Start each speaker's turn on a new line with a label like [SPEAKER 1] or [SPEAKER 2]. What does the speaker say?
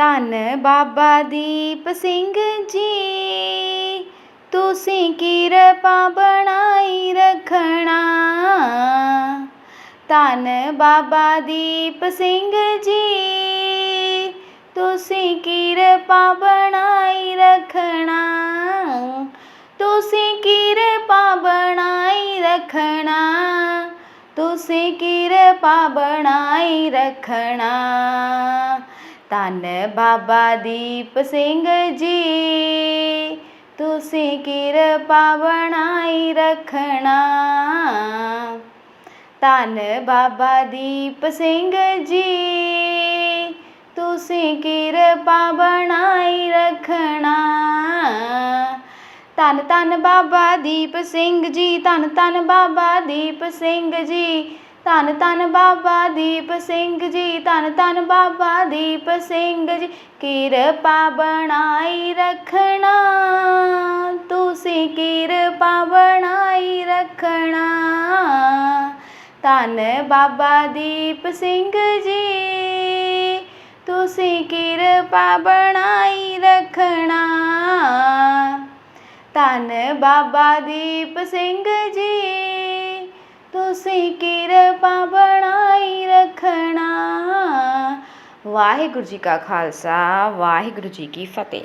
[SPEAKER 1] ਧੰਨ ਬਾਬਾ ਦੀਪ ਸਿੰਘ ਜੀ। ਤੁਸੀਂ ਕਿਰਪਾ ਬਣਾਈ ਰੱਖਣਾ। ਧੰਨ ਬਾਬਾ ਦੀਪ ਸਿੰਘ ਜੀ। ਤੁਸੀਂ ਕਿਰਪਾ ਬਣਾਈ ਰੱਖਣਾ। ਤੁਸੀਂ ਕਿਰਪਾ ਬਣਾਈ ਰੱਖਣਾ। ਤੁਸੀਂ ਕਿਰਪਾ ਬਣਾਈ ਰੱਖਣਾ। ਧੰਨ ਬਾਬਾ ਦੀਪ ਸਿੰਘ ਜੀ। ਤੁਸੀਂ ਕਿਰਪਾ ਬਣਾਈ ਰੱਖਣਾ। ਧੰਨ ਬਾਬਾ ਦੀਪ ਸਿੰਘ ਜੀ। ਤੁਸੀਂ ਕਿਰਪਾ ਬਣਾਈ ਰੱਖਣਾ। ਧੰਨ ਧੰਨ ਬਾਬਾ ਦੀਪ ਸਿੰਘ ਜੀ, ਧੰਨ ਧੰਨ ਬਾਬਾ ਦੀਪ ਸਿੰਘ ਜੀ। ਧੰਨ ਧੰਨ ਬਾਬਾ ਦੀਪ ਸਿੰਘ ਜੀ, ਧੰਨ ਧੰਨ ਬਾਬਾ ਦੀਪ ਸਿੰਘ ਜੀ, ਕਿਰਪਾ ਬਣਾਈ ਰੱਖਣਾ, ਤੁਸੀਂ ਕਿਰਪਾ ਬਣਾਈ ਰੱਖਣਾ। ਧੰਨ ਬਾਬਾ ਦੀਪ ਸਿੰਘ ਜੀ, ਤੁਸੀਂ ਕਿਰਪਾ ਬਣਾਈ ਰੱਖਣਾ। ਧੰਨ ਬਾਬਾ ਦੀਪ ਸਿੰਘ ਜੀ ਤੁਸੀਂ ਕਿਰਪਾ ਬਣਾਈ ਰੱਖਣਾ। ਵਾਹਿਗੁਰੂ ਜੀ ਕਾ ਖਾਲਸਾ ਵਾਹਿਗੁਰੂ ਜੀ ਕੀ ਫਤਿਹ।